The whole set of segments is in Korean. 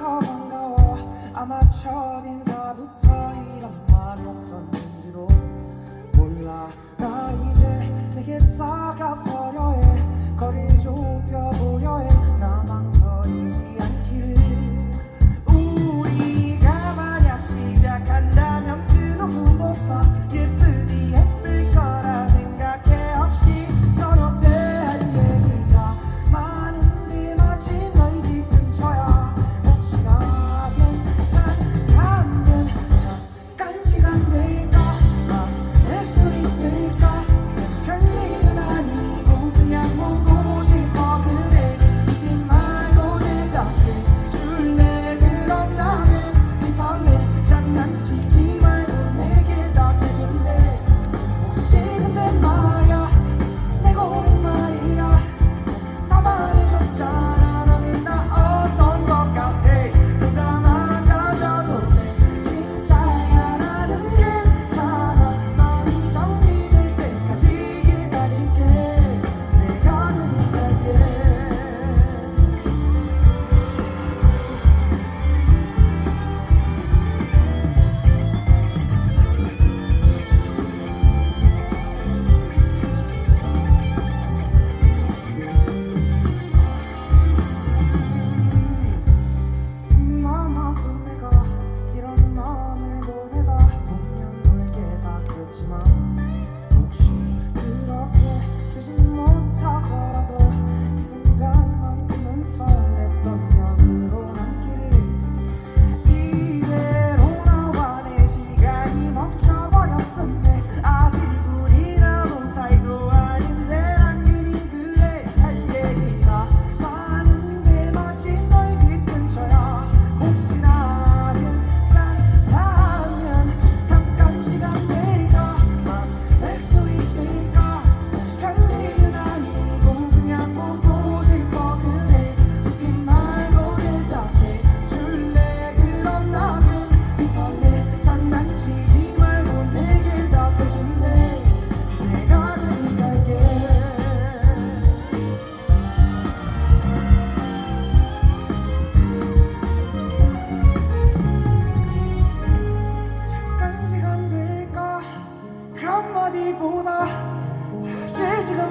서 반가워. 아마 첫 인사부터 이런 맘이었었는지도 몰라. 나 이제 내게 다가서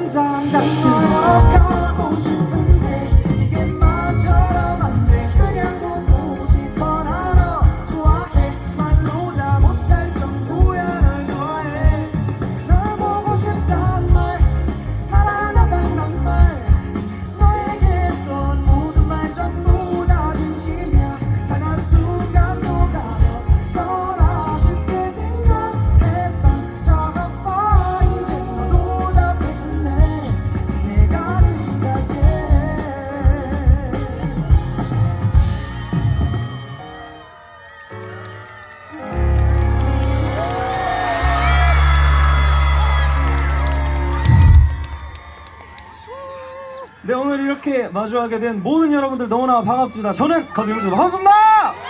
站在我高处。 네 오늘 이렇게 마주하게 된 모든 여러분들 너무나 반갑습니다. 저는 가수 임수도 반갑습니다.